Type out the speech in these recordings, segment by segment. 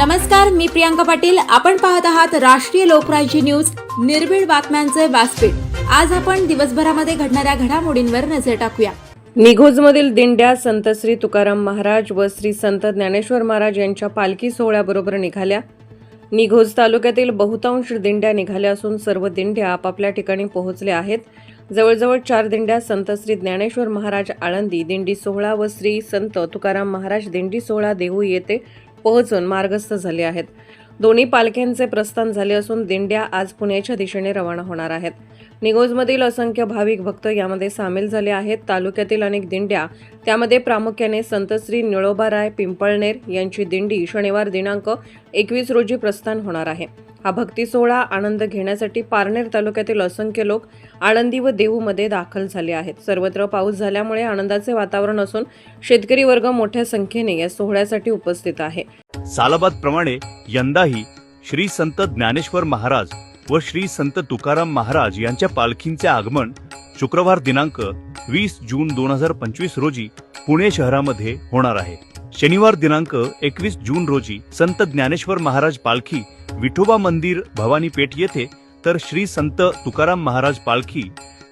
नमस्कार मी प्रियांका पाटील. आपण पाहत आहात राष्ट्रीय लोकराज्य न्यूज. निर्भीड बातम्यांचे व्यासपीठ. आज आपण दिवसभरामध्ये घडणाऱ्या घडामोडींवर नजर टाकूया. निघोजमधील दिंड्या संत श्री तुकाराम महाराज व श्री संत ज्ञानेश्वर महाराज यांच्या पालखी सोहळ्याबरोबर निघाल्या. निघोज तालुक्यातील बहुतांश दिंड्या निघाल्या असून सर्व दिंड्या आपापल्या ठिकाणी पोहोचल्या आहेत. जवळजवळ चार दिंड्या संत श्री ज्ञानेश्वर महाराज आळंदी दिंडी सोहळा व श्री संत तुकाराम महाराज दिंडी सोहळा देहू येथे पोहोचून मार्गस्थ झाले आहेत. दोन्ही पालख्यांचे प्रस्थान झाले असून दिंड्या आज पुण्याच्या दिशेने रवाना होणार आहेत. निगोजमधील असंख्य भाविक भक्त यामध्ये सामील झाले आहेत. तालुक्यातील अनेक दिंड्या त्यामध्ये प्रामुख्याने संत श्री निळोबाराय पिंपळनेर यांची दिंडी शनिवार दिनांक एकवीस रोजी प्रस्थान होणार आहे. हा भक्ती सोहळा आनंद घेण्यासाठी पारनेर तालुक्यातील असंख्य लोक आळंदी व देहूमध्ये दाखल झाले आहेत. सर्वत्र पाऊस झाल्यामुळे आनंदाचे वातावरण असून शेतकरी वर्ग मोठ्या संख्येने या सोहळ्यासाठी उपस्थित आहे. सालाबत प्रमाणे यंदा यंदाही श्री संत ज्ञानेश्वर महाराज व श्री संत तुकाराम महाराज यांच्या पालखींचे आगमन शुक्रवार दिनांक वीस जून दोन हजार पंचवीस रोजी पुणे शहरामध्ये होणार आहे. शनिवार दिनांक एकवीस जून रोजी संत ज्ञानेश्वर महाराज पालखी विठोबा मंदिर भवानी पेठ येथे तर श्री संत तुकाराम महाराज पालखी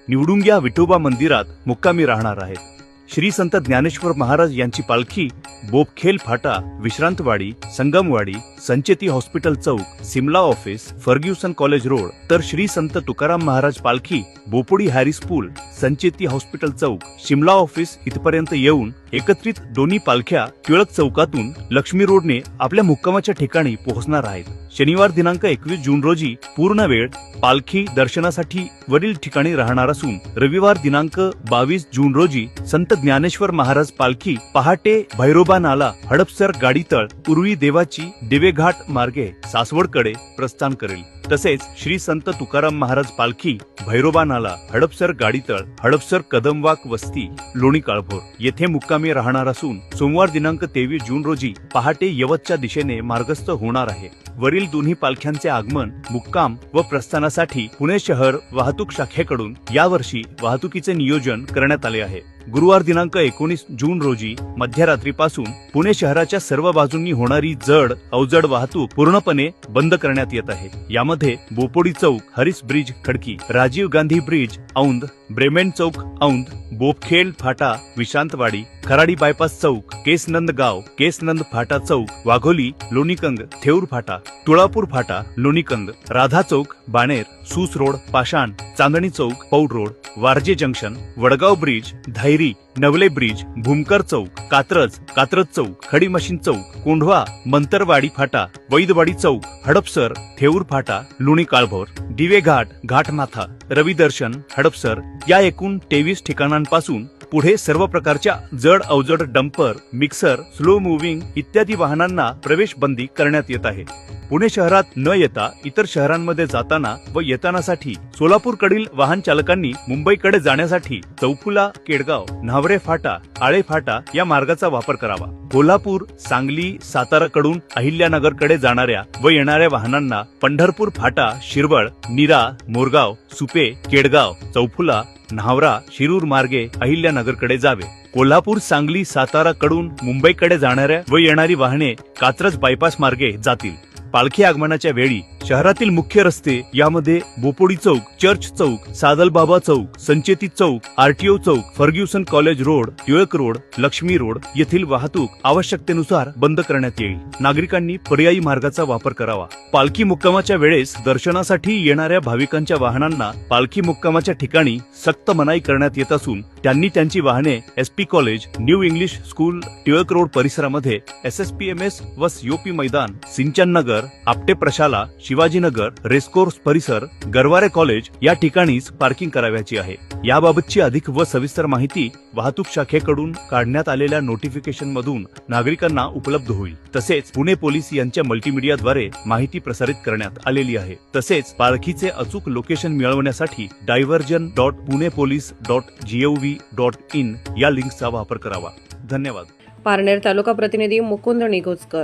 निवडुंग्या विठोबा मंदिरात मुक्कामी राहणार आहेत श्री संत ज्ञानेश्वर महाराज यांची पालखी बोपखेल फाटा विश्रांतवाडी संगमवाडी संचेती हॉस्पिटल चौक Shimla office Fergusson college road तर श्री संत तुकाराम महाराज पालखी बोपोडी हॅरिस पूल संचेती हॉस्पिटल चौक शिमला ऑफिस इथपर्यंत येऊन एकत्रित दोन्ही पालख्या टिळक चौकातून लक्ष्मी रोडने आपल्या मुक्कामाच्या ठिकाणी पोहोचणार आहेत. शनिवार दिनांक एकवीस जून रोजी पूर्ण वेळ पालखी दर्शनासाठी वरील ठिकाणी राहणार असून रविवार दिनांक बावीस जून रोजी संत ज्ञानेश्वर महाराज पालखी पहाटे भैरोबा नाला हडपसर गाडीतळ उरुळी देवाची दिवेघाट मार्गे सासवडकडे प्रस्थान करेल. तसेच श्री संत तुकाराम महाराज पालखी भैरोबा नाला हडपसर गाडीतळ हडपसर कदमवाक वस्ती लोणी काळभोर येथे मुक्काम राहणार असून सोमवार दिनांक तेवीस जून रोजी पहाटे यवतच्या दिशेने मार्गस्थ होणार आहे. वरील दोन्ही पालख्यांचे आगमन मुक्काम व प्रस्थानासाठी पुणे शहर वाहतूक शाखेकडून यावर्षी वाहतुकीचे नियोजन करण्यात आले आहे. गुरुवार दिनांक एकोणीस जून रोजी मध्यरात्रीपासून पुणे शहराच्या सर्व बाजूंनी होणारी जड अवजड वाहतूक पूर्णपणे बंद करण्यात येत आहे. यामध्ये बोपोडी चौक Harris bridge Khadki Rajiv Gandhi bridge Aundh Bremen चौक औंध बोपखेल फाटा विशांतवाडी खराडी बायपास चौक केसनंद गाव केसनंद फाटा चौक वाघोली लोणीकंग थेऊर फाटा तुळापूर फाटा लोणीकंद राधा चौक बाणेर सूस रोड पाषाण चांदणी चौक Paud road Warje junction Wadgaon bridge Dhayari Navale bridge Bhumkar चौक कात्रज कात्रज चौक खडी मशीन चौक कोंढवा मंतरवाडी फाटा वैदवाडी चौक हडपसर थेऊर फाटा लुणी काळभोर दिवे घाट घाटमाथा रवी दर्शन हडपसर या एकूण तेवीस ठिकाणांपासून पुढे सर्व प्रकारच्या जड अवजड डंपर मिक्सर स्लो मुव्हिंग इत्यादी वाहनांना प्रवेश बंदी करण्यात येत आहे. पुणे शहरात न येता इतर शहरांमध्ये जाताना व येतानासाठी सोलापूरकडील वाहन चालकांनी मुंबईकडे जाण्यासाठी चौफुला केडगाव न्हावरे फाटा आळे फाटा या मार्गाचा वापर करावा. कोल्हापूर सांगली साताराकडून अहिल्यानगरकडे जाणाऱ्या व येणाऱ्या वाहनांना पंढरपूर फाटा शिरवळ निरा मोरगाव सुपे केडगाव चौफुला न्हावरा शिरूर मार्गे अहिल्यानगरकडे जावे. कोल्हापूर सांगली सातारा कडून मुंबईकडे जाणाऱ्या व येणारी वाहने कात्रज बायपास मार्गे जातील. पालखी आगमनाच्या वेळी शहरातील मुख्य रस्ते यामध्ये बोपोडी चौक चर्च चौक सादलबाबा चौक संचेती चौक आरटीओ चौक Fergusson college road Tilak road Laxmi road येथील वाहतूक आवश्यकतेनुसार बंद करण्यात येईल. नागरिकांनी पर्यायी मार्गाचा वापर करावा. पालखी मुक्कामाच्या वेळेस दर्शनासाठी येणाऱ्या भाविकांच्या वाहनांना पालखी मुक्कामाच्या ठिकाणी सक्त मनाई करण्यात येत असून त्यांनी त्यांची वाहने SP college new English school Tilak road परिसरामध्ये S S P M S व सीओपी मैदान सिंचन नगर आपटे प्रशाला शिवाजीनगर रेसकोर्स परिसर गरवारे कॉलेज या ठिकाणीच पार्किंग करावयाची आहे. याबाबतची अधिक व सविस्तर माहिती वाहतूक शाखेकडून काढण्यात आलेल्या नोटिफिकेशन मधून नागरिकांना उपलब्ध होईल. तसेच पुणे पोलीस यांच्या मल्टीमीडियाद्वारे माहिती प्रसारित करण्यात आलेली आहे. तसेच पालखीचे अचूक लोकेशन मिळवण्यासाठी diversion dot Pune police dot G O V dot in या लिंकचा वापर करावा. धन्यवाद. पारनेर तालुका प्रतिनिधी मुकुंद निगोजकर